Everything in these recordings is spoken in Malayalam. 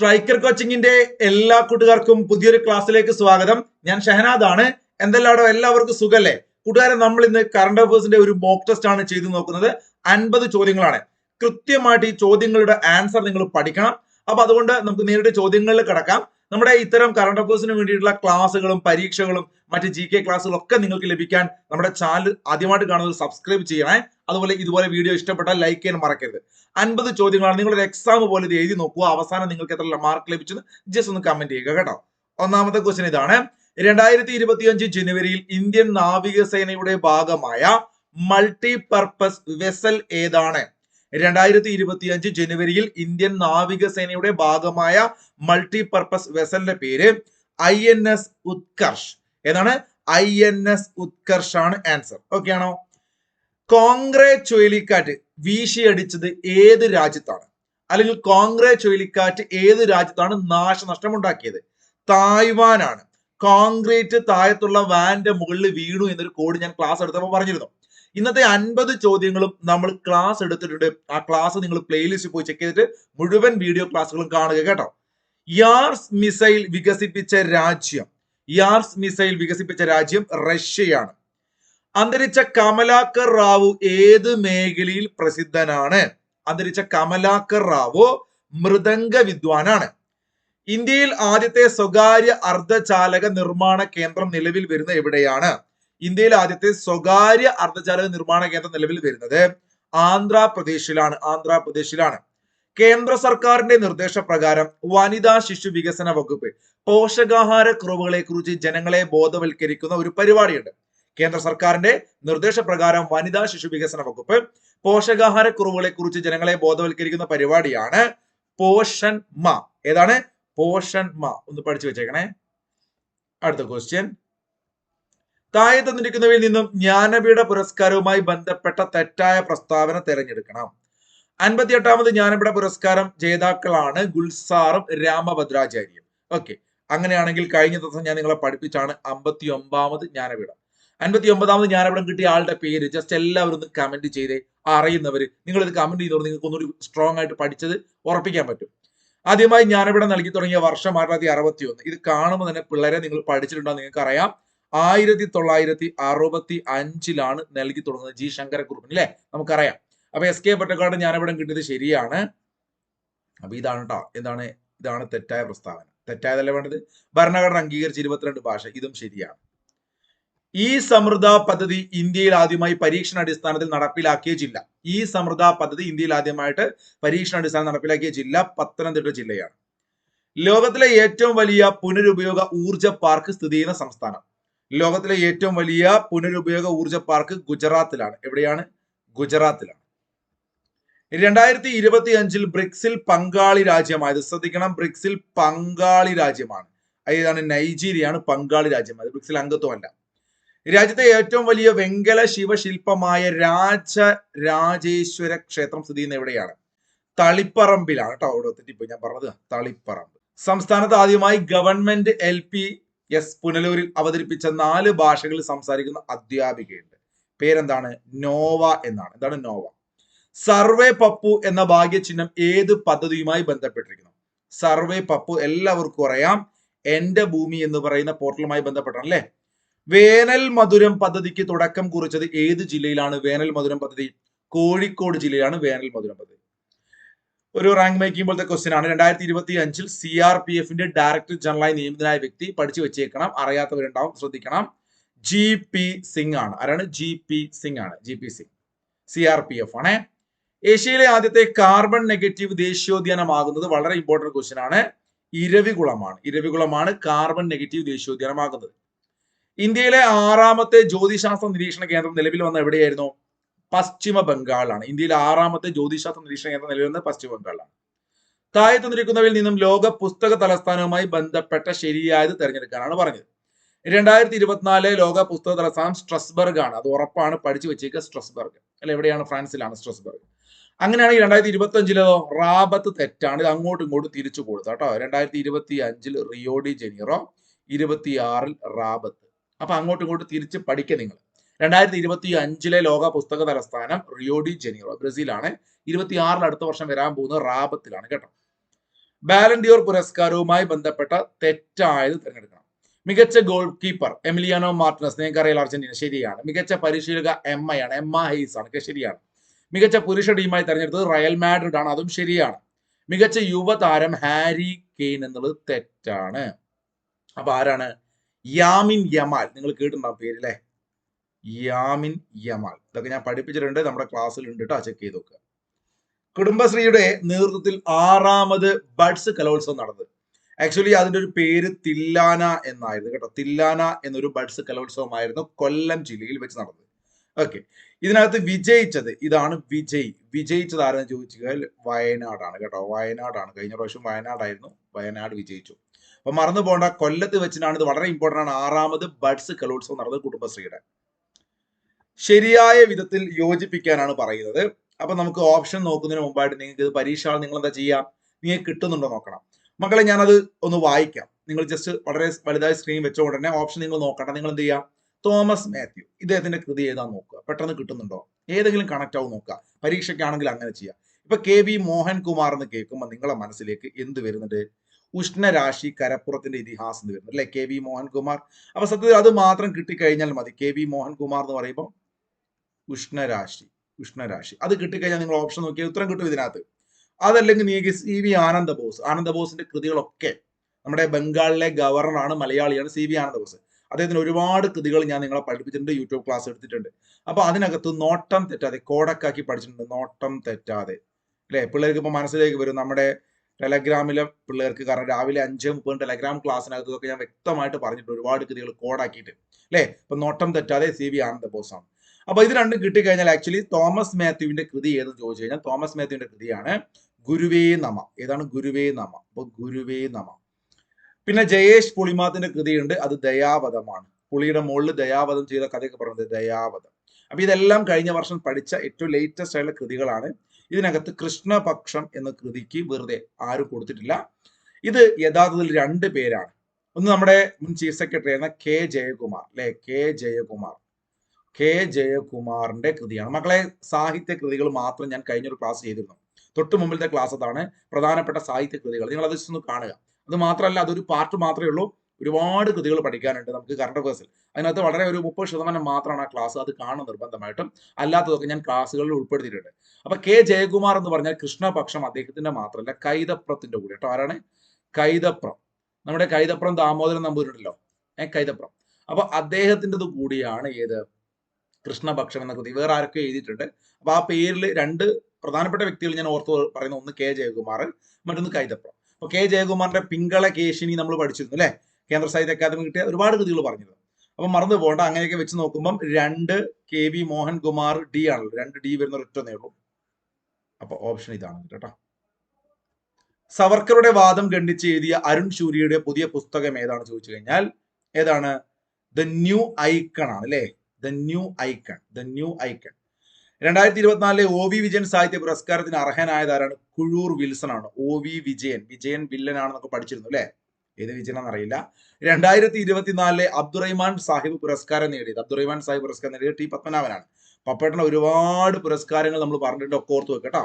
സ്ട്രൈക്കർ കോച്ചിങ്ങിന്റെ എല്ലാ കൂട്ടുകാർക്കും പുതിയൊരു ക്ലാസ്സിലേക്ക് സ്വാഗതം. ഞാൻ ഷഹനാദ് ആണ് എന്തെല്ലാടോ എല്ലാവർക്കും സുഖല്ലേ? കൂട്ടുകാരെ നമ്മൾ ഇന്ന് കറണ്ട് അഫേഴ്സിന്റെ ഒരു മോക്ക് ടെസ്റ്റ് ആണ് ചെയ്തു നോക്കുന്നത്. അൻപത് ചോദ്യങ്ങളാണ്. കൃത്യമായിട്ട് ഈ ചോദ്യങ്ങളുടെ ആൻസർ നിങ്ങൾ പഠിക്കണം. അപ്പൊ അതുകൊണ്ട് നമുക്ക് നേരിട്ട് ചോദ്യങ്ങളിൽ കിടക്കാം. നമ്മുടെ ഇത്തരം കറണ്ട് അഫേഴ്സിന് വേണ്ടിയിട്ടുള്ള ക്ലാസ്സുകളും പരീക്ഷകളും മറ്റ് ജി കെ ക്ലാസ്സുകളും ഒക്കെ നിങ്ങൾക്ക് ലഭിക്കാൻ നമ്മുടെ ചാനൽ ആദ്യമായിട്ട് കാണുന്നത് സബ്സ്ക്രൈബ് ചെയ്യണേ. അതുപോലെ ഇതുപോലെ വീഡിയോ ഇഷ്ടപ്പെട്ടാൽ ലൈക്ക് ചെയ്യാൻ മറക്കരുത്. അൻപത് ചോദ്യങ്ങളാണ്. നിങ്ങളൊരു എക്സാം പോലെ ഇത് എഴുതി നോക്കുക. അവസാനം നിങ്ങൾക്ക് എത്ര മാർക്ക് ലഭിച്ചെന്ന് ജസ്റ്റ് ഒന്ന് കമന്റ് ചെയ്യുക കേട്ടോ. ഒന്നാമത്തെ ക്വസ്റ്റ്യൻ ഇതാണ്. രണ്ടായിരത്തി ഇരുപത്തിയഞ്ച് ജനുവരിയിൽ ഇന്ത്യൻ നാവികസേനയുടെ ഭാഗമായ മൾട്ടി പർപ്പസ് വെസൽ ഏതാണ്? രണ്ടായിരത്തി ഇരുപത്തിയഞ്ച് ജനുവരിയിൽ ഇന്ത്യൻ നാവികസേനയുടെ ഭാഗമായ മൾട്ടി പർപ്പസ് വെസലിന്റെ പേര് ഐ എൻ എസ് ഉത്കർഷ് ഏതാണ് ഐ എൻ എസ് ഉത്കർഷ് ആണ് ആൻസർ. ഓക്കെ ആണോ? കോൺഗ്രേ ചുഴലിക്കാറ്റ് വീശിയടിച്ചത് ഏത് രാജ്യത്താണ്? അല്ലെങ്കിൽ കോൺഗ്രേ ചുഴലിക്കാറ്റ് ഏത് രാജ്യത്താണ് നാശനഷ്ടം ഉണ്ടാക്കിയത് തായ്വാനാണ്. കോൺക്രീറ്റ് താഴത്തുള്ള വാന്റെ മുകളിൽ വീണു എന്നൊരു കോഡ് ഞാൻ ക്ലാസ് എടുത്തപ്പോൾ പറഞ്ഞിരുന്നു. ഇന്നത്തെ അൻപത് ചോദ്യങ്ങളും നമ്മൾ ക്ലാസ് എടുത്തിട്ടുണ്ട്. ആ ക്ലാസ് നിങ്ങൾ പ്ലേലിസ്റ്റ് പോയി ചെക്ക് ചെയ്തിട്ട് മുഴുവൻ വീഡിയോ ക്ലാസ്സുകളും കാണുക കേട്ടോ. യാർസ് മിസൈൽ വികസിപ്പിച്ച രാജ്യം. യാർസ് മിസൈൽ വികസിപ്പിച്ച രാജ്യം റഷ്യയാണ്. അന്തരിച്ച കമലാക്കർ റാവു ഏത് മേഖലയിൽ പ്രസിദ്ധനാണ്? അന്തരിച്ച കമലാക്കർ റാവു മൃദംഗ വിദ്വാനാണ്. ഇന്ത്യയിൽ ആദ്യത്തെ സ്വകാര്യ അർദ്ധചാലക നിർമ്മാണ കേന്ദ്രം നിലവിൽ വരുന്ന എവിടെയാണ്? ഇന്ത്യയിൽ ആദ്യത്തെ സ്വകാര്യ അർദ്ധചാലക നിർമ്മാണ കേന്ദ്രം നിലവിൽ വരുന്നത് ആന്ധ്രാപ്രദേശിലാണ്. ആന്ധ്രാപ്രദേശിലാണ്. കേന്ദ്ര സർക്കാരിന്റെ നിർദ്ദേശപ്രകാരം വനിതാ ശിശു വികസന വകുപ്പ് പോഷകാഹാര കുറവുകളെ കുറിച്ച് ജനങ്ങളെ ബോധവൽക്കരിക്കുന്ന ഒരു പരിപാടിയുണ്ട്. കേന്ദ്ര സർക്കാരിന്റെ നിർദ്ദേശപ്രകാരം വനിതാ ശിശു വികസന വകുപ്പ് പോഷകാഹാര കുറവുകളെ കുറിച്ച് ജനങ്ങളെ ബോധവൽക്കരിക്കുന്ന പരിപാടിയാണ് പോഷൻ മ. ഏതാണ്? പോഷൻ മ. ഒന്ന് പഠിച്ചു വെച്ചേക്കണേ. അടുത്ത ക്വസ്റ്റ്യൻ താഴെ തന്നിരിക്കുന്നവയിൽ നിന്നും ജ്ഞാനപീഠ പുരസ്കാരവുമായി ബന്ധപ്പെട്ട തെറ്റായ പ്രസ്താവന തിരഞ്ഞെടുക്കണം. അൻപത്തിയെട്ടാമത് ജ്ഞാനപീഠ പുരസ്കാരം ജേതാക്കളാണ് ഗുൽസാറും രാമഭദ്രാചാര്യം ഓക്കെ. അങ്ങനെയാണെങ്കിൽ കഴിഞ്ഞ ദിവസം ഞാൻ നിങ്ങളെ പഠിപ്പിച്ചാണ് അമ്പത്തി ഒമ്പാമത് ജ്ഞാനപീഠം. അൻപത്തി ഒമ്പതാമത് ജ്ഞാനപീഠം കിട്ടിയ ആളുടെ പേര് ജസ്റ്റ് എല്ലാവരും ഒന്ന് കമന്റ് ചെയ്തേ അറിയുന്നവർ നിങ്ങൾ ഇത് കമന്റ് ചെയ്തോ നിങ്ങൾക്ക് ഒന്നുകൂടി സ്ട്രോങ് ആയിട്ട് പഠിച്ചത് ഉറപ്പിക്കാൻ പറ്റും. ആദ്യമായി ജ്ഞാനപീഠം നൽകി തുടങ്ങിയ വർഷം ആയിരത്തി അറുപത്തി ഒന്ന് ഇത് കാണുമ്പോൾ തന്നെ പിള്ളേരെ നിങ്ങൾ പഠിച്ചിട്ടുണ്ടോ നിങ്ങൾക്ക് അറിയാം ആയിരത്തി തൊള്ളായിരത്തി അറുപത്തി അഞ്ചിലാണ് നൽകി തുടങ്ങുന്നത് ജി ശങ്കരക്കുറുപ്പിന് അല്ലെ നമുക്കറിയാം. അപ്പൊ എസ് കെ പൊറ്റക്കാട് ഞാനിവിടെ കിട്ടിയത് ശരിയാണ്. അപ്പൊ ഇതാണ് കേട്ടോ എന്താണ്? ഇതാണ് തെറ്റായ പ്രസ്താവന. തെറ്റായതല്ല വേണ്ടത്? ഭരണഘടന അംഗീകരിച്ച ഇരുപത്തിരണ്ട് ഭാഷ. ഇതും ശരിയാണ്. ഈ സമൃദ്ധ പദ്ധതി ഇന്ത്യയിൽ ആദ്യമായി പരീക്ഷണാടിസ്ഥാനത്തിൽ നടപ്പിലാക്കിയ ജില്ല ഈ സമൃദ്ധ പദ്ധതി ഇന്ത്യയിൽ ആദ്യമായിട്ട് പരീക്ഷണാടിസ്ഥാനം നടപ്പിലാക്കിയ ജില്ല പത്തനംതിട്ട ജില്ലയാണ്. ലോകത്തിലെ ഏറ്റവും വലിയ പുനരുപയോഗ ഊർജ പാർക്ക് സ്ഥിതി ചെയ്യുന്ന സംസ്ഥാനം. ലോകത്തിലെ ഏറ്റവും വലിയ പുനരുപയോഗ ഊർജ പാർക്ക് ഗുജറാത്തിലാണ്. എവിടെയാണ്? ഗുജറാത്തിലാണ്. രണ്ടായിരത്തി ഇരുപത്തി അഞ്ചിൽ ബ്രിക്സിൽ പങ്കാളി രാജ്യമായത്. ശ്രദ്ധിക്കണം ബ്രിക്സിൽ പങ്കാളി രാജ്യമാണ്. ഏതാണ്? നൈജീരിയയാണ് പങ്കാളി രാജ്യമായത്. ബ്രിക്സിൽ അംഗത്വമല്ല രാജ്യത്തെ ഏറ്റവും വലിയ വെങ്കല ശിവശില്പമായ രാജ രാജേശ്വര ക്ഷേത്രം സ്ഥിതി ചെയ്യുന്ന എവിടെയാണ്? തളിപ്പറമ്പിലാണ്. കേട്ടോ അവിടെ തെറ്റിപ്പോയി ഞാൻ പറഞ്ഞത് തളിപ്പറമ്പ്. സംസ്ഥാനത്ത് ആദ്യമായി ഗവൺമെന്റ് എൽ പി എസ് പുനലൂരിൽ അവതരിപ്പിച്ച നാല് ഭാഷകളിൽ സംസാരിക്കുന്ന അധ്യാപികയുണ്ട്. പേരെന്താണ്? നോവ എന്നാണ്. എന്താണ് നോവ? സർവേ പപ്പു എന്ന ഭാഗ്യചിഹ്നം ഏത് പദ്ധതിയുമായി ബന്ധപ്പെട്ടിരിക്കുന്നു? സർവേ പപ്പു എല്ലാവർക്കും അറിയാം. എന്റെ ഭൂമി എന്ന് പറയുന്ന പോർട്ടലുമായി ബന്ധപ്പെട്ടാണ് അല്ലേ? വേനൽ മധുരം പദ്ധതിക്ക് തുടക്കം കുറിച്ചത് ഏത് ജില്ലയിലാണ്? വേനൽ മധുരം പദ്ധതി കോഴിക്കോട് ജില്ലയിലാണ് വേനൽ മധുരം പദ്ധതി. ഒരു റാങ്ക് മേക്കിംഗ് പോലത്തെ ക്വസ്റ്റ്യൻ ആണ്. രണ്ടായിരത്തി ഇരുപത്തി അഞ്ചിൽ സി ആർ പി എഫിന്റെ ഡയറക്ടർ ജനറലായി നിയമിതനായ വ്യക്തി പഠിച്ചു വെച്ചേക്കണം. അറിയാത്തവരുണ്ടാവും ശ്രദ്ധിക്കണം. ജി പി സിംഗ് ആണ്. ആരാണ്? ജി പി സിംഗ് ആണ്. G P Singh C R P F ആണ്. ഏഷ്യയിലെ ആദ്യത്തെ കാർബൺ നെഗറ്റീവ് ദേശീയോദ്യാനമാകുന്നത് വളരെ ഇമ്പോർട്ടന്റ് ക്വസ്റ്റ്യൻ ആണ്. ഇരവികുളമാണ്. ഇരവികുളമാണ് കാർബൺ നെഗറ്റീവ് ദേശീയോദ്യാനമാകുന്നത്. ഇന്ത്യയിലെ ആറാമത്തെ ജ്യോതിശാസ്ത്ര നിരീക്ഷണ കേന്ദ്രം നിലവിൽ വന്ന എവിടെയായിരുന്നു? പശ്ചിമ ബംഗാളാണ് ഇന്ത്യയിലെ ആറാമത്തെ ജ്യോതിശാസ്ത്ര നിരീക്ഷണ കേന്ദ്രം നിലവിൽ വന്നത് പശ്ചിമ ബംഗാളാണ് താഴെ തന്നിരിക്കുന്നവയിൽ നിന്നും ലോക പുസ്തക തലസ്ഥാനവുമായി ബന്ധപ്പെട്ട ശരിയായത് തിരഞ്ഞെടുക്കാനാണ് പറഞ്ഞത്. രണ്ടായിരത്തി ഇരുപത്തിനാല് ലോക പുസ്തക തലസ്ഥാനം സ്ട്രസ്ബർഗ് ആണ് അത് ഉറപ്പാണ് പഠിച്ചു വെച്ചേക്കുക സ്ട്രസ്ബർഗ്. അല്ല എവിടെയാണ് ഫ്രാൻസിലാണ് സ്ട്രസ്ബർഗ്. അങ്ങനെയാണെങ്കിൽ രണ്ടായിരത്തി ഇരുപത്തി അഞ്ചിലോ റാബത്ത് തെറ്റാണ്. ഇത് അങ്ങോട്ടും ഇങ്ങോട്ടും തിരിച്ചു കൊടുത്തു കേട്ടോ. രണ്ടായിരത്തി ഇരുപത്തി അഞ്ചിൽ റിയോഡി ജനീറോ ഇരുപത്തി ആറിൽ റാബത്ത്. അപ്പൊ അങ്ങോട്ടും ഇങ്ങോട്ടും തിരിച്ച് പഠിക്കുക നിങ്ങൾ. രണ്ടായിരത്തി ഇരുപത്തി അഞ്ചിലെ ലോക പുസ്തക തലസ്ഥാനം റിയോഡി ജനീറോ ബ്രസീലാണ്. ഇരുപത്തി ആറിൽ അടുത്ത വർഷം വരാൻ പോകുന്ന റാബത്തിലാണ് കേട്ടോ. ബാലൻഡിയോർ പുരസ്കാരവുമായി ബന്ധപ്പെട്ട തെറ്റായത് തിരഞ്ഞെടുക്കണം. മികച്ച ഗോൾ കീപ്പർ എമിലിയാനോ മാർട്ടിനസ് നിങ്ങൾക്ക് അറിയാലോ അർജന്റീന ശരിയാണ്. മികച്ച പരിശീലക എമ്മ ആണ് ആ ഹെയ്സ് ആണ് ശരിയാണ്. മികച്ച പുരുഷ ടീമായി തെരഞ്ഞെടുത്തത് റയൽ മാഡ്രിഡ് ആണ് അതും ശരിയാണ്. മികച്ച യുവതാരം ഹാരി കെയ്ൻ എന്നുള്ളത് തെറ്റാണ്. അപ്പൊ ആരാണ്? Lamine Yamal. നിങ്ങൾ കേട്ടിട്ടുണ്ടാവും പേരില്ലേ യാമിൻ യമാൽ. ഇതൊക്കെ ഞാൻ പഠിപ്പിച്ചിട്ടുണ്ട്. നമ്മുടെ ക്ലാസ്സിൽ ഉണ്ട് കേട്ടോ ചെക്ക് ചെയ്ത് നോക്കുക. കുടുംബശ്രീയുടെ നേതൃത്വത്തിൽ ആറാമത് ബഡ്സ് കലോത്സവം നടന്നത്. ആക്ച്വലി അതിന്റെ ഒരു പേര് തില്ലാന എന്നായിരുന്നു കേട്ടോ. തില്ലാന എന്നൊരു ബഡ്സ് കലോത്സവമായിരുന്നു കൊല്ലം ജില്ലയിൽ വെച്ച് നടന്നത്. ഓക്കെ ഇതിനകത്ത് വിജയിച്ചത് ഇതാണ് വിജയ്. വിജയിച്ചത് ആരെന്ന് ചോദിച്ചു കഴിഞ്ഞാൽ വയനാടാണ് കേട്ടോ. വയനാടാണ്. കഴിഞ്ഞ പ്രാവശ്യം വയനാടായിരുന്നു. വയനാട് വിജയിച്ചു. അപ്പൊ മറന്നു പോകേണ്ട കൊല്ലത്ത് വെച്ചിട്ടാണ് ഇത് വളരെ ഇമ്പോർട്ടന്റ് ആണ്. ആറാമത് ബഡ്സ് കലോത്സവം നടന്നത് കുടുംബശ്രീയുടെ. ശരിയായ വിധത്തിൽ യോജിപ്പിക്കാനാണ് പറയുന്നത്. അപ്പൊ നമുക്ക് ഓപ്ഷൻ നോക്കുന്നതിന് മുമ്പായിട്ട് നിങ്ങൾക്ക് ഇത് പരീക്ഷ നിങ്ങൾ എന്താ ചെയ്യാം? നിങ്ങൾക്ക് കിട്ടുന്നുണ്ടോ നോക്കണം. മക്കളെ ഞാനത് ഒന്ന് വായിക്കാം. നിങ്ങൾ ജസ്റ്റ് വളരെ വലുതായ സ്ക്രീൻ വെച്ച ഉടനെ ഓപ്ഷൻ നിങ്ങൾ നോക്കണം നിങ്ങൾ എന്ത് ചെയ്യാം? തോമസ് മാത്യു. ഇദ്ദേഹത്തിന്റെ കൃതി ഏതാ നോക്കുക. പെട്ടെന്ന് കിട്ടുന്നുണ്ടോ? ഏതെങ്കിലും കണക്ട് ആവും നോക്കുക. പരീക്ഷയ്ക്കാണെങ്കിൽ അങ്ങനെ ചെയ്യാം. ഇപ്പൊ കെ വി മോഹൻകുമാർ എന്ന് കേൾക്കുമ്പോൾ നിങ്ങളെ മനസ്സിലേക്ക് എന്ത് വരുന്നുണ്ട്? ഉഷ്ണരാശി കരപ്പുറത്തിന്റെ ഇതിഹാസം എന്ന് വരുന്നുണ്ട്. അല്ലെ? K V Mohankumar. അപ്പൊ സത്യത്തിൽ അത് മാത്രം കിട്ടിക്കഴിഞ്ഞാൽ മതി. കെ വി മോഹൻകുമാർ എന്ന് പറയുമ്പോൾ ഉഷ്ണരാശി ഉഷ്ണരാശി. അത് കിട്ടിക്കഴിഞ്ഞാൽ നിങ്ങൾ ഓപ്ഷൻ നോക്കിയാൽ ഉത്തരം കിട്ടും ഇതിനകത്ത്. അതല്ലെങ്കിൽ നിങ്ങൾക്ക് സി വി ആനന്ദ ബോസ് ആനന്ദ ബോസിന്റെ കൃതികളൊക്കെ നമ്മുടെ ബംഗാളിലെ ഗവർണറാണ് മലയാളിയാണ് സി വി ആനന്ദ ബോസ് അദ്ദേഹത്തിന് ഒരുപാട് കൃതികൾ ഞാൻ നിങ്ങളെ പഠിപ്പിച്ചിട്ടുണ്ട് യൂട്യൂബ് ക്ലാസ് എടുത്തിട്ടുണ്ട്. അപ്പൊ അതിനകത്ത് നോട്ടം തെറ്റാതെ കോടക്കാക്കി പഠിച്ചിട്ടുണ്ട് നോട്ടം തെറ്റാതെ. അല്ലെ? പിള്ളേർക്ക് ഇപ്പൊ മനസ്സിലേക്ക് വരും നമ്മുടെ ടെലഗ്രാമിലെ പിള്ളേർക്ക് കാരണം രാവിലെ അഞ്ച് മുപ്പത് ടെലഗ്രാം ക്ലാസ്സിനകത്തൊക്കെ ഞാൻ വ്യക്തമായിട്ട് പറഞ്ഞിട്ടുണ്ട് ഒരുപാട് കൃതികൾ കോഡാക്കിയിട്ട് അല്ലെ? ഇപ്പൊ നോട്ടം തെറ്റാതെ സി വി ആനന്ദ ആണ് അപ്പൊ ഇത് രണ്ടും കിട്ടിക്കഴിഞ്ഞാൽ ആക്ച്വലി തോമസ് മാത്യുവിന്റെ കൃതി ഏതെന്ന് ചോദിച്ചു കഴിഞ്ഞാൽ തോമസ് മാത്യുവിന്റെ കൃതിയാണ് ഗുരുവേ നമ. ഏതാണ് ഗുരുവേ നമ? അപ്പൊ ഗുരുവേ നമ. പിന്നെ ജയേഷ് പുളിമാത്തിന്റെ കൃതിയുണ്ട് അത് ദയാവധമാണ്. പുളിയുടെ മുകളിൽ ദയാവധം ചെയ്ത കഥയൊക്കെ പറയുന്നത് ദയാവധം. അപ്പൊ ഇതെല്ലാം കഴിഞ്ഞ വർഷം പഠിച്ച ഏറ്റവും ലേറ്റസ്റ്റ് ആയിട്ടുള്ള കൃതികളാണ്. ഇതിനകത്ത് കൃഷ്ണപക്ഷം എന്ന കൃതിക്ക് വെറുതെ ആരും കൊടുത്തിട്ടില്ല. ഇത് യഥാർത്ഥത്തിൽ രണ്ട് പേരാണ്. ഒന്ന് നമ്മുടെ മുൻ ചീഫ് സെക്രട്ടറി ആയിരുന്ന കെ ജയകുമാർ അല്ലെ? കെ ജയകുമാർ. കെ ജയകുമാറിന്റെ കൃതിയാണ്. മക്കളെ സാഹിത്യ കൃതികൾ മാത്രം ഞാൻ കഴിഞ്ഞൊരു ക്ലാസ് ചെയ്തിരുന്നു. തൊട്ട് മുമ്പിലത്തെ ക്ലാസ് അതാണ് പ്രധാനപ്പെട്ട സാഹിത്യ കൃതികൾ. നിങ്ങൾ അത് ഒന്ന് കാണുക. അത് മാത്രമല്ല അതൊരു പാർട്ട് മാത്രമേ ഉള്ളൂ. ഒരുപാട് കൃതികൾ പഠിക്കാനുണ്ട് നമുക്ക് കറണ്ട് അഫേഴ്സിൽ അതിനകത്ത് വളരെ ഒരു മുപ്പത് ശതമാനം മാത്രമാണ് ആ ക്ലാസ് അത് കാണുന്ന നിർബന്ധമായിട്ടും. അല്ലാത്തതൊക്കെ ഞാൻ ക്ലാസ്സുകളിൽ ഉൾപ്പെടുത്തിയിട്ടുണ്ട്. അപ്പൊ കെ ജയകുമാർ എന്ന് പറഞ്ഞാൽ കൃഷ്ണപക്ഷം അദ്ദേഹത്തിന്റെ മാത്രമല്ല കൈതപ്രത്തിന്റെ കൂടെ. കേട്ടോ ആരാണ്? കൈതപ്രം. നമ്മുടെ കൈതപ്രം ദാമോദരൻ നമ്പൂരിണ്ടല്ലോ ഏഹ് കൈതപ്രം. അപ്പൊ അദ്ദേഹത്തിന്റെത് കൂടിയാണ് ഏത്? കൃഷ്ണപക്ഷം എന്ന കൃതി. വേറെ ആരൊക്കെ എഴുതിയിട്ടുണ്ട്. അപ്പൊ ആ പേരിൽ രണ്ട് പ്രധാനപ്പെട്ട വ്യക്തികൾ ഞാൻ ഓർത്ത് പറയുന്ന ഒന്ന് കെ ജയകുമാർ മറ്റൊന്ന് കൈതപ്രം. അപ്പൊ കെ ജയകുമാറിന്റെ പിങ്കള കേശിനി നമ്മൾ പഠിച്ചിരുന്നു അല്ലെ? കേന്ദ്ര സാഹിത്യ അക്കാദമി കിട്ടിയ ഒരുപാട് കൃതികൾ പറഞ്ഞത് അപ്പൊ മറന്നു പോകണ്ട അങ്ങനെയൊക്കെ വെച്ച് നോക്കുമ്പോൾ രണ്ട് കെ വി മോഹൻകുമാർ ഡി ആണല്ലോ രണ്ട് ഡി വരുന്ന ഒരൊറ്റൊന്നേ ഉള്ളൂ. അപ്പൊ ഓപ്ഷൻ ഇതാണ് കേട്ടോ. സവർക്കറുടെ വാദം ഖണ്ഡിച്ച് എഴുതിയ അരുൺ ശൂരിയുടെ പുതിയ പുസ്തകം ഏതാണ് ചോദിച്ചു കഴിഞ്ഞാൽ? ഏതാണ്? ദ ന്യൂ ഐക്കൺ ആണ് അല്ലെ? The new icon the new icon രണ്ടായിരത്തി ഇരുപത്തിനാലിലെ ഒ വി വിജയൻ സാഹിത്യ പുരസ്കാരത്തിന് അർഹനായതാരാണ് കുഴൂർ വിൽസൺ ആണ് ഒ വി വിജയൻ വിജയൻ വില്ലനാണെന്നൊക്കെ പഠിച്ചിരുന്നു അല്ലെ? ഏത് വിജയനാണെന്ന് അറിയില്ല രണ്ടായിരത്തി ഇരുപത്തിനാലിലെ അബ്ദുറഹിമാൻ സാഹിബ് പുരസ്കാരം നേടിയത്. അബ്ദുറഹിമാൻ സാഹിബ് പുരസ്കാരം നേടിയത് ടി പത്മനാഭനാണ്. പപ്പേട്ടന് ഒരുപാട് പുരസ്കാരങ്ങൾ നമ്മൾ പറഞ്ഞിട്ടുണ്ട്. ഒക്കെ ഓർത്ത് വെക്കട്ടോ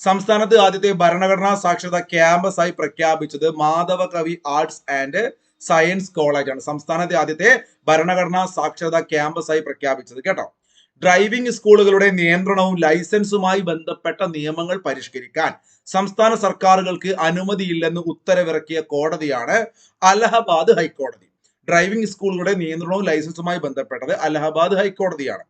സംസ്ഥാനത്ത് ആദ്യത്തെ ഭരണഘടനാ സാക്ഷരത ക്യാമ്പസായി പ്രഖ്യാപിച്ചത് മാധവ കവി ആർട്സ് ആൻഡ് സയൻസ് കോളേജാണ് സംസ്ഥാനത്തെ ആദ്യത്തെ ഭരണഘടനാ സാക്ഷരത ക്യാമ്പസായി പ്രഖ്യാപിച്ചത് കേട്ടോ. ഡ്രൈവിംഗ് സ്കൂളുകളുടെ നിയന്ത്രണവും ലൈസൻസുമായി ബന്ധപ്പെട്ട നിയമങ്ങൾ പരിഷ്കരിക്കാൻ സംസ്ഥാന സർക്കാരുകൾക്ക് അനുമതിയില്ലെന്ന് ഉത്തരവിറക്കിയ കോടതിയാണ് അലഹബാദ് ഹൈക്കോടതി. ഡ്രൈവിംഗ് സ്കൂളുകളുടെ നിയന്ത്രണവും ലൈസൻസുമായി ബന്ധപ്പെട്ടത് അലഹബാദ് ഹൈക്കോടതിയാണ്.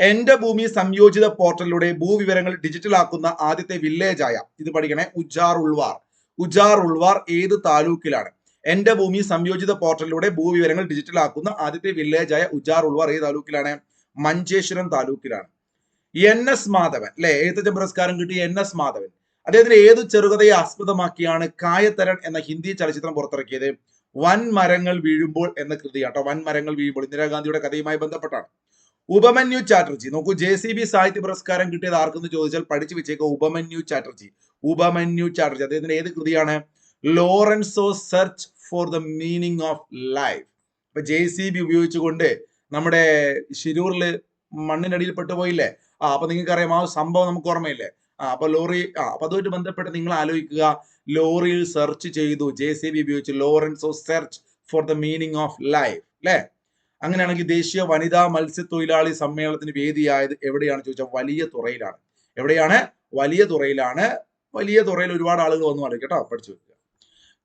എന്റെ ഭൂമി സംയോജിത പോർട്ടലിലൂടെ ഭൂവിവരങ്ങൾ ഡിജിറ്റലാക്കുന്ന ആദ്യത്തെ വില്ലേജായ ഇത് പഠിക്കണേ ഉജാർ ഉൾവാർ ഉജാർ ഉൾവാർ ഏത് താലൂക്കിലാണ്? എന്റെ ഭൂമി സംയോജിത പോർട്ടലിലൂടെ ഭൂവിവരങ്ങൾ ഡിജിറ്റലാക്കുന്ന ആദ്യത്തെ വില്ലേജ് ആയ ഉജാർ ഉൾവാർ ഏത് താലൂക്കിലാണ്? മഞ്ചേശ്വരം താലൂക്കിലാണ്. എൻ എസ് മാധവൻ അല്ലെ എഴുത്തച്ഛൻ പുരസ്കാരം കിട്ടിയ എൻ എസ് മാധവൻ. അദ്ദേഹത്തിന് ഏത് ചെറുകഥയെ ആസ്പദമാക്കിയാണ് കായത്തരൻ എന്ന ഹിന്ദി ചലച്ചിത്രം പുറത്തിറക്കിയത്? വൻ മരങ്ങൾ വീഴുമ്പോൾ എന്ന കൃതിയാട്ടോ. വൻ മരങ്ങൾ വീഴുമ്പോൾ ഇന്ദിരാഗാന്ധിയുടെ കഥയുമായി ബന്ധപ്പെട്ടാണ്. ഉപമന്യു ചാറ്റർജി. നോക്കൂ ജെ സി ബി സാഹിത്യ പുരസ്കാരം കിട്ടിയത് ആർക്കെന്ന് ചോദിച്ചാൽ പഠിച്ചു വെച്ചേക്കോ. ഉപമന്യു ചാറ്റർജി. ഉപമന്യു ചാറ്റർജി. അദ്ദേഹത്തിന്റെ ഏത് കൃതിയാണ്? Lorenzo search for the meaning of life. ഇപ്പൊ ജെ സി ബി ഉപയോഗിച്ചുകൊണ്ട് നമ്മുടെ ശിരൂറിൽ മണ്ണിനടിയിൽ പെട്ടുപോയില്ലേ? ആ അപ്പൊ നിങ്ങൾക്ക് അറിയാം ആ സംഭവം നമുക്ക് ഓർമ്മയില്ലേ? ആ അപ്പൊ ലോറി ആ അപ്പൊ അതുമായിട്ട് ബന്ധപ്പെട്ട് നിങ്ങൾ ആലോചിക്കുക. ലോറിയിൽ സെർച്ച് ചെയ്തു. ജെ സി ബി ഉപയോഗിച്ച് Lorenzo search for the meaning of life അല്ലെ? അങ്ങനെയാണെങ്കിൽ ദേശീയ വനിതാ മത്സ്യത്തൊഴിലാളി സമ്മേളനത്തിന് വേദിയായത് എവിടെയാണ് ചോദിച്ചാൽ വലിയ തുറയിലാണ്. എവിടെയാണ്? വലിയ തുറയിലാണ്. വലിയ തുറയിൽ ഒരുപാട് ആളുകൾ വന്നു കേട്ടോ. പഠിച്ചു.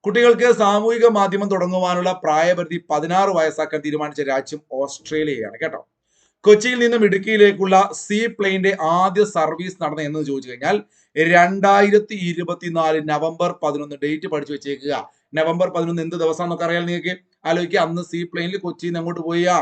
കുട്ടികൾക്ക് സാമൂഹിക മാധ്യമം തുടങ്ങുവാനുള്ള പ്രായപരിധി പതിനാറ് വയസ്സാക്കാൻ തീരുമാനിച്ച രാജ്യം ഓസ്ട്രേലിയയാണ് കേട്ടോ? കൊച്ചിയിൽ നിന്നും ഇടുക്കിയിലേക്കുള്ള സീ പ്ലെയിന്റെ ആദ്യ സർവീസ് നടന്ന എന്ന് ചോദിച്ചു കഴിഞ്ഞാൽ രണ്ടായിരത്തി ഇരുപത്തിനാല് നവംബർ പതിനൊന്ന് ഡേറ്റ് പഠിച്ചു വെച്ചേക്കുക. നവംബർ പതിനൊന്ന് എന്ത് ദിവസം എന്നൊക്കെ അറിയാൻ നിങ്ങൾക്ക്? ആലോചിക്കുക അന്ന് സീ പ്ലെയിനിൽ കൊച്ചിയിൽ നിന്ന് അങ്ങോട്ട് പോയാ.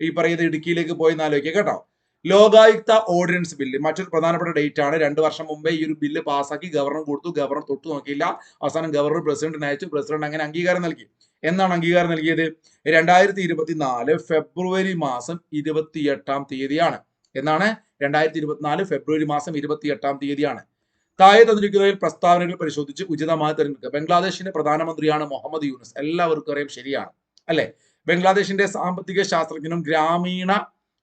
ഈ പറയുന്ന ഇടുക്കിയിലേക്ക് പോയെന്ന് ആലോചിക്കുക കേട്ടോ? ലോകായുക്ത ഓർഡിനൻസ് ബില്ല് മറ്റൊരു പ്രധാനപ്പെട്ട ഡേറ്റ് ആണ്. രണ്ട് വർഷം മുമ്പേ ഈ ഒരു ബില്ല് പാസ്സാക്കി ഗവർണർ കൊടുത്തു. ഗവർണർ തൊട്ടു നോക്കിയില്ല. അവസാനം ഗവർണർ പ്രസിഡന്റിന് അയച്ചു. പ്രസിഡന്റ് അങ്ങനെ അംഗീകാരം നൽകി. എന്നാണ് അംഗീകാരം നൽകിയത്? രണ്ടായിരത്തി ഇരുപത്തിനാല് ഫെബ്രുവരി മാസം ഇരുപത്തിയെട്ടാം തീയതിയാണ്. എന്നാണ്? രണ്ടായിരത്തി ഇരുപത്തിനാല് ഫെബ്രുവരി മാസം ഇരുപത്തിയെട്ടാം തീയതിയാണ്. താഴെ തന്നിരിക്കുന്നതിൽ പ്രസ്താവനകൾ പരിശോധിച്ച് ഉചിതമായി തിരഞ്ഞെടുക്കുക. ബംഗ്ലാദേശിന്റെ പ്രധാനമന്ത്രിയാണ് മുഹമ്മദ് യൂനസ്. എല്ലാവർക്കും അറിയാം ശരിയാണ്. അല്ലെ? ബംഗ്ലാദേശിന്റെ സാമ്പത്തിക ശാസ്ത്രജ്ഞനും ഗ്രാമീണ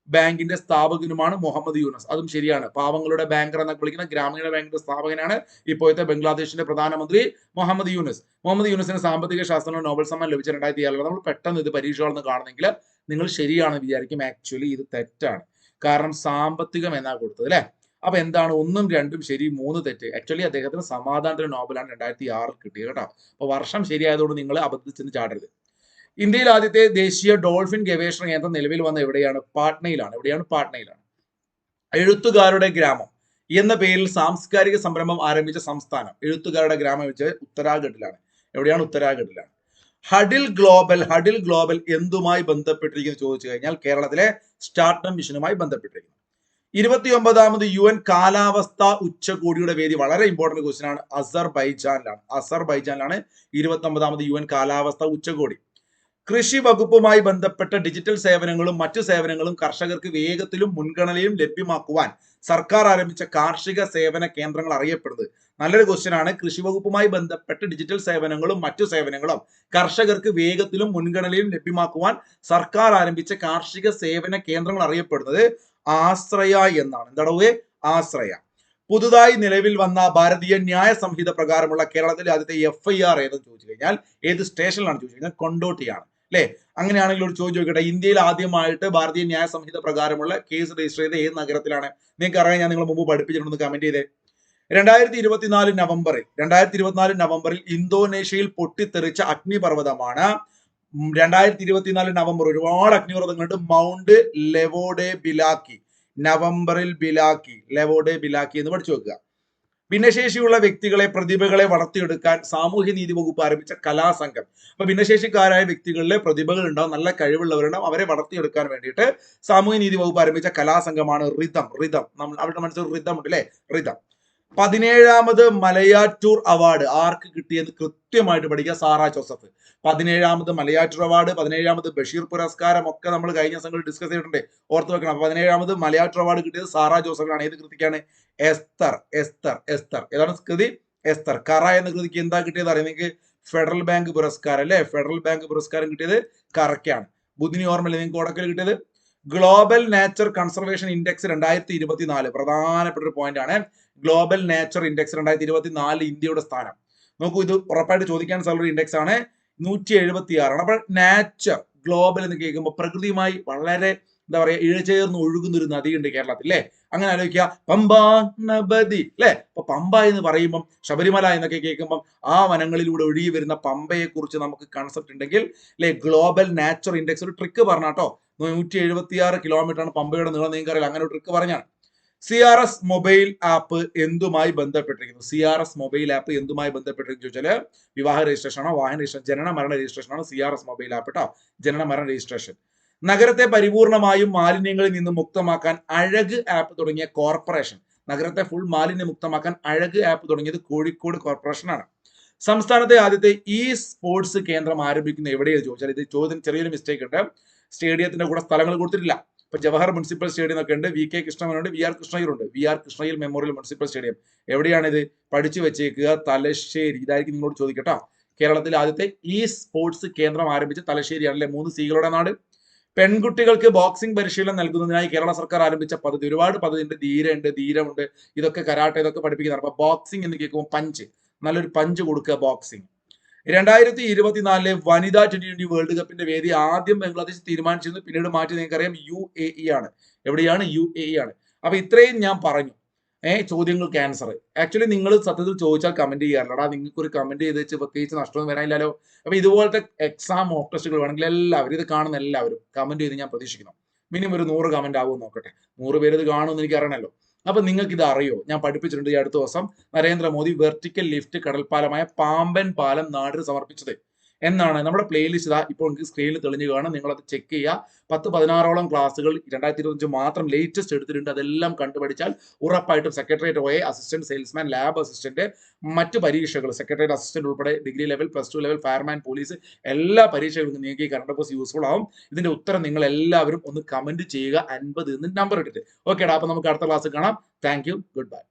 ബാങ്കിന്റെ സ്ഥാപകനുമാണ് മുഹമ്മദ് യൂനസ്. അതും ശരിയാണ്. പാവങ്ങളുടെ ബാങ്കർ എന്നൊക്കെ വിളിക്കുന്ന ഗ്രാമീണ ബാങ്കിന്റെ സ്ഥാപകനാണ് ഇപ്പോഴത്തെ ബംഗ്ലാദേശിന്റെ പ്രധാനമന്ത്രി മുഹമ്മദ് യൂനസ്. മുഹമ്മദ് യൂനസിന് സാമ്പത്തിക ശാസ്ത്രങ്ങൾ നോബൽ സമ്മാനം ലഭിച്ച രണ്ടായിരത്തി ഏഴിൽ നമ്മൾ പെട്ടെന്ന് ഇത് പരീക്ഷകളെന്ന് കാണുന്നെങ്കിൽ നിങ്ങൾ ശരിയാണെന്ന് വിചാരിക്കും. ആക്ച്വലി ഇത് തെറ്റാണ്. കാരണം സാമ്പത്തികം എന്നാ കൊടുത്തത് അല്ലെ? അപ്പൊ എന്താണ്? ഒന്നും രണ്ടും ശരി മൂന്ന് തെറ്റ്. ആക്ച്വലി അദ്ദേഹത്തിന് സമാധാനത്തിന് നോബലാണ് രണ്ടായിരത്തി ആറിൽ കിട്ടിയത് കേട്ടോ. അപ്പൊ വർഷം ശരിയായതുകൊണ്ട് നിങ്ങൾ അബദ്ധിച്ചെന്ന് ചാടരുത്. ഇന്ത്യയിൽ ആദ്യത്തെ ദേശീയ ഡോൾഫിൻ ഗവേഷണ കേന്ദ്രം നിലവിൽ വന്ന എവിടെയാണ്? പാട്നയിലാണ്. എവിടെയാണ് പാട്നയിലാണ്? എഴുത്തുകാരുടെ ഗ്രാമം എന്ന പേരിൽ സാംസ്കാരിക സംരംഭം ആരംഭിച്ച സംസ്ഥാനം എഴുത്തുകാരുടെ ഗ്രാമം വെച്ച് ഉത്തരാഖണ്ഡിലാണ്. എവിടെയാണ് ഉത്തരാഖണ്ഡിലാണ്? ഹഡിൽ ഗ്ലോബൽ ഹഡിൽ ഗ്ലോബൽ എന്തുമായി ബന്ധപ്പെട്ടിരിക്കുന്നു ചോദിച്ചു കഴിഞ്ഞാൽ കേരളത്തിലെ സ്റ്റാർട്ടപ്പ് മിഷനുമായി ബന്ധപ്പെട്ടിരിക്കുന്നു. ഇരുപത്തിയൊമ്പതാമത് യു എൻ കാലാവസ്ഥ ഉച്ചകോടിയുടെ വേദി വളരെ ഇമ്പോർട്ടന്റ് ക്വസ്റ്റ്യൻ ആണ്. അസർബൈജാനിലാണ്. അസർബൈജാനിലാണ് ഇരുപത്തി ഒമ്പതാമത് യു എൻ കാലാവസ്ഥ ഉച്ചകോടി. കൃഷി വകുപ്പുമായി ബന്ധപ്പെട്ട ഡിജിറ്റൽ സേവനങ്ങളും മറ്റു സേവനങ്ങളും കർഷകർക്ക് വേഗത്തിലും മുൻഗണനയും ലഭ്യമാക്കുവാൻ സർക്കാർ ആരംഭിച്ച കാർഷിക സേവന കേന്ദ്രങ്ങൾ അറിയപ്പെടുന്നത്. നല്ലൊരു ക്വസ്റ്റ്യൻ ആണ്. കൃഷി വകുപ്പുമായി ബന്ധപ്പെട്ട ഡിജിറ്റൽ സേവനങ്ങളും മറ്റു സേവനങ്ങളും കർഷകർക്ക് വേഗത്തിലും മുൻഗണനയും ലഭ്യമാക്കുവാൻ സർക്കാർ ആരംഭിച്ച കാർഷിക സേവന കേന്ദ്രങ്ങൾ അറിയപ്പെടുന്നത് ആശ്രയ എന്നാണ്. എന്താണോ ആശ്രയ. പുതുതായി നിലവിൽ വന്ന ഭാരതീയ ന്യായ സംഹിത പ്രകാരമുള്ള കേരളത്തിലെ ആദ്യത്തെ എഫ് ഐ ആർ ഏതെന്ന് ചോദിച്ചു കഴിഞ്ഞാൽ ഏത് സ്റ്റേഷനിലാണ് ചോദിച്ചു കഴിഞ്ഞാൽ കൊണ്ടോട്ടിയാണ്. അല്ലെ? അങ്ങനെയാണെങ്കിൽ ഒരു ചോദ്യം ചോദിക്കട്ടെ. ഇന്ത്യയിൽ ആദ്യമായിട്ട് ഭാരതീയ ന്യായ സംഹിത പ്രകാരമുള്ള കേസ് രജിസ്റ്റർ ചെയ്ത ഏത് നഗരത്തിലാണ്? നിങ്ങൾക്ക് അറിയാൻ ഞാൻ നിങ്ങൾ മുമ്പ് പഠിപ്പിച്ചിട്ടുണ്ടെന്ന് കമന്റ് ചെയ്തേ. രണ്ടായിരത്തി ഇരുപത്തിനാല് നവംബറിൽ രണ്ടായിരത്തി ഇരുപത്തിനാല് നവംബറിൽ ഇന്തോനേഷ്യയിൽ പൊട്ടിത്തെറിച്ച അഗ്നിപർവതമാണ്. രണ്ടായിരത്തി ഇരുപത്തിനാല് നവംബർ ഒരുപാട് അഗ്നിപർവതങ്ങളുണ്ട്. മൗണ്ട് ലെവോഡെ ബിലാക്കി. നവംബറിൽ ബിലാക്കി ലെവോഡെ ബിലാക്കി എന്ന് പഠിച്ചു വെക്കുക. ഭിന്നശേഷിയുള്ള വ്യക്തികളെ പ്രതിഭകളെ വളർത്തിയെടുക്കാൻ സാമൂഹ്യ നീതി വകുപ്പ് ആരംഭിച്ച കലാസംഘം. അപ്പൊ ഭിന്നശേഷിക്കാരായ വ്യക്തികളിലെ പ്രതിഭകൾ ഉണ്ടാവും നല്ല കഴിവുള്ളവരുണ്ടാവും അവരെ വളർത്തിയെടുക്കാൻ വേണ്ടിയിട്ട് സാമൂഹ്യ നീതി വകുപ്പ് ആരംഭിച്ച കലാസംഘമാണ് റിതം റിതം നമ്മൾ അവരുടെ മനസ്സിൽ റിതം ഉണ്ട് അല്ലെ റിതം പതിനേഴാമത് മലയാറ്റൂർ അവാർഡ്. ആർക്ക് കിട്ടിയെന്ന് കൃത്യമായിട്ട് പഠിക്കുക സാറാ ജോസഫ്. പതിനേഴാമത് മലയാറ്റൂർ അവാർഡ് പതിനേഴാമത് ബഷീർ പുരസ്കാരം ഒക്കെ നമ്മൾ കഴിഞ്ഞ ദിവസങ്ങളിൽ ഡിസ്കസ് ചെയ്തിട്ടുണ്ട്. ഓർത്ത് വെക്കണം. പതിനേഴാമത് മലയാറ്റൂർ അവാർഡ് കിട്ടിയത് സാറാ ജോസഫിനാണ്. ഏത് കൃതിക്കാണ്? എസ്തർ എസ്തർ എസ്തർ. ഏതാണ് കൃതി? എസ്തർ. കറ എന്ന കൃതിക്ക് എന്താ കിട്ടിയത് അറിയാം? നിങ്ങൾക്ക് ഫെഡറൽ ബാങ്ക് പുരസ്കാരം അല്ലെ? ഫെഡറൽ ബാങ്ക് പുരസ്കാരം കിട്ടിയത് കറക്കാണ് ബുദ്ധിനി ഓർമ്മയില്ല നിങ്ങൾക്ക് ഓടക്കൽ കിട്ടിയത്? ഗ്ലോബൽ നാച്ചർ കൺസർവേഷൻ ഇൻഡെക്സ് രണ്ടായിരത്തി ഇരുപത്തിനാല്. പ്രധാനപ്പെട്ട ഒരു പോയിന്റ് ആണ്. ഗ്ലോബൽ നേച്ചർ ഇൻഡെക്സ് രണ്ടായിരത്തി ഇരുപത്തി നാല് ഇന്ത്യയുടെ സ്ഥാനം. നോക്കൂ ഇത് ഉറപ്പായിട്ട് ചോദിക്കാൻ സാലറി ഇൻഡെക്സ് ആണ്. നൂറ്റി എഴുപത്തി ആറാണ് അപ്പോൾ നാച്ചർ ഗ്ലോബൽ എന്ന് കേൾക്കുമ്പോൾ പ്രകൃതിയുമായി വളരെ എന്താ പറയാ ഇഴചേർന്ന് ഒഴുകുന്ന ഒരു നദിയുണ്ട് കേരളത്തിൽ അല്ലേ? അങ്ങനെ ആലോചിക്കുക. പമ്പ നബദി അല്ലെ? അപ്പൊ പമ്പ എന്ന് പറയുമ്പം ശബരിമല എന്നൊക്കെ കേൾക്കുമ്പം ആ വനങ്ങളിലൂടെ ഒഴുകി വരുന്ന പമ്പയെ കുറിച്ച് നമുക്ക് കൺസെപ്റ്റ് ഉണ്ടെങ്കിൽ അല്ലെ? ഗ്ലോബൽ നാച്ചർ ഇൻഡെക്സ് ഒരു ട്രിക്ക് പറഞ്ഞാട്ടോ നൂറ്റി എഴുപത്തി ആറ് കിലോമീറ്റർ ആണ് പമ്പയുടെ നീളം. നിങ്ങൾക്ക് അങ്ങനെ ഒരു ട്രിക്ക് പറഞ്ഞാണ്. C R S mobile app എന്തുമായി ബന്ധപ്പെട്ടിരിക്കുന്നു? C R S mobile app എന്തുമായി ബന്ധപ്പെട്ടിരിക്കുന്നു ചോദിച്ചാൽ വിവാഹ രജിസ്ട്രേഷൻ ആണോ വാഹന രജിസ്ട്രേഷൻ ജനന മരണ രജിസ്ട്രേഷൻ ആണോ C R S mobile app കേട്ടോ ജനന മരണ രജിസ്ട്രേഷൻ നഗരത്തെ പരിപൂർണമായും മാലിന്യങ്ങളിൽ നിന്ന് മുക്തമാക്കാൻ അഴക് ആപ്പ് തുടങ്ങിയ കോർപ്പറേഷൻ നഗരത്തെ ഫുൾ മാലിന്യ മുക്തമാക്കാൻ അഴക് ആപ്പ് തുടങ്ങിയത് കോഴിക്കോട് കോർപ്പറേഷൻ ആണ്. സംസ്ഥാനത്തെ ആദ്യത്തെ ഇ സ്പോർട്സ് കേന്ദ്രം ആരംഭിക്കുന്ന എവിടെയാണ് ചോദിച്ചാൽ ഇത് ചോദ്യം ചെറിയൊരു മിസ്റ്റേക്ക് ഉണ്ട്. സ്റ്റേഡിയത്തിന്റെ കൂടെ സ്ഥലങ്ങൾ കൊടുത്തിട്ടില്ല. ഇപ്പൊ ജവഹർ മുനിസിപ്പൽ സ്റ്റേഡിയം ഒക്കെ ഉണ്ട്. വി കെ കൃഷ്ണമനുണ്ട് V R കൃഷ്ണയ്യരുണ്ട്. V R Krishna Iyer memorial municipal stadium. എവിടെയാണിത്? പഠിച്ചു വെച്ചേക്കുക തലശ്ശേരി. ഇതായിരിക്കും നിങ്ങളോട് ചോദിക്കട്ടോ കേരളത്തിലെ ആദ്യത്തെ ഇ സ്പോർട്സ് കേന്ദ്രം ആരംഭിച്ച തലശ്ശേരിയാണ് അല്ലെ മൂന്ന് സീകളുടെ നാട്. പെൺകുട്ടികൾക്ക് ബോക്സിംഗ് പരിശീലനം നൽകുന്നതിനായി കേരള സർക്കാർ ആരംഭിച്ച പദ്ധതി. ഒരുപാട് പദ്ധതി ഉണ്ട് ധീരമുണ്ട്. ധീരമുണ്ട് ഇതൊക്കെ കരാട്ടെ ഇതൊക്കെ പഠിപ്പിക്കുന്നതാണ് അപ്പൊ ബോക്സിംഗ് എന്ന് കേൾക്കുമ്പോൾ പഞ്ച്. നല്ലൊരു പഞ്ച് കൊടുക്കുക ബോക്സിംഗ്. രണ്ടായിരത്തി ഇരുപത്തിനാലിലെ വനിതാ ട്വന്റി ട്വന്റി വേൾഡ് കപ്പിന്റെ വേദി ആദ്യം ബംഗ്ലാദേശ് തീരുമാനിച്ചിരുന്നു പിന്നീട് മാറ്റി നിങ്ങൾക്കറിയാം യു എ ഇ ആണ്. എവിടെയാണ് യു എ ഇ ആണ്. അപ്പൊ ഇത്രയും ഞാൻ പറഞ്ഞു. ഏഹ് ചോദ്യങ്ങൾക്ക് ആൻസർ ആക്ച്വലി നിങ്ങൾ സത്യത്തിൽ ചോദിച്ചാൽ കമന്റ് ചെയ്യാറില്ലടാ. നിങ്ങൾക്ക് ഒരു കമന്റ് ചെയ്ത് വെച്ച് പ്രത്യേകിച്ച് നഷ്ടമൊന്നും വരാനില്ലല്ലോ. അപ്പൊ ഇതുപോലത്തെ എക്സാം മോക്ക് ടെസ്റ്റുകൾ വേണമെങ്കിൽ എല്ലാവരും ഇത് കാണുന്ന എല്ലാവരും കമന്റ് ചെയ്ത് ഞാൻ പ്രതീക്ഷിക്കുന്നു. മിനിമം ഒരു നൂറ് കമന്റ് ആവും നോക്കട്ടെ. നൂറ് പേര് ഇത് കാണുമെന്ന് എനിക്ക് അറിയണമല്ലോ അപ്പൊ നിങ്ങൾക്ക് ഇത് അറിയോ ഞാൻ പഠിപ്പിച്ചിട്ടുണ്ട് ഈ അടുത്ത ദിവസം നരേന്ദ്രമോദി വെർട്ടിക്കൽ ലിഫ്റ്റ് കടൽപ്പാലമായ പാമ്പൻ പാലം നാടിന് സമർപ്പിച്ചത്. എന്നാണ് നമ്മുടെ പ്ലേലിസ്റ്റ് ഇതാ ഇപ്പോൾ നിങ്ങൾക്ക് സ്ക്രീനിൽ തെളിഞ്ഞു കാണാം. നിങ്ങളത് ചെക്ക് ചെയ്യുക. പത്ത് പതിനാറോളം ക്ലാസ്സുകൾ രണ്ടായിരത്തി ഇരുപത്തഞ്ച് മാത്രം ലേറ്റസ്റ്റ് എടുത്തിട്ടുണ്ട്. അതെല്ലാം കണ്ടുപഠിച്ചാൽ ഉറപ്പായിട്ടും സെക്രട്ടേറിയറ്റ് ഒയെ അസിസ്റ്റന്റ് സെയിൽസ്മാൻ ലാബ് അസിസ്റ്റന്റ് മറ്റ് പരീക്ഷകൾ സെക്രട്ടേറിയറ്റ് അസിസ്റ്റന്റ് ഉൾപ്പെടെ degree level plus two level fireman police എല്ലാ പരീക്ഷകളും നിങ്ങൾക്ക് ഈ കറണ്ട് അഫേഴ്സ് യൂസ്ഫുൾ ആവും. ഇതിന്റെ ഉത്തരം നിങ്ങൾ എല്ലാവരും ഒന്ന് കമന്റ് ചെയ്യുക. അൻപത് എന്ന് നമ്പർ ഇട്ടിട്ട്. ഓക്കേടാ അപ്പൊ നമുക്ക് അടുത്ത ക്ലാസ് കാണാം. Thank good bye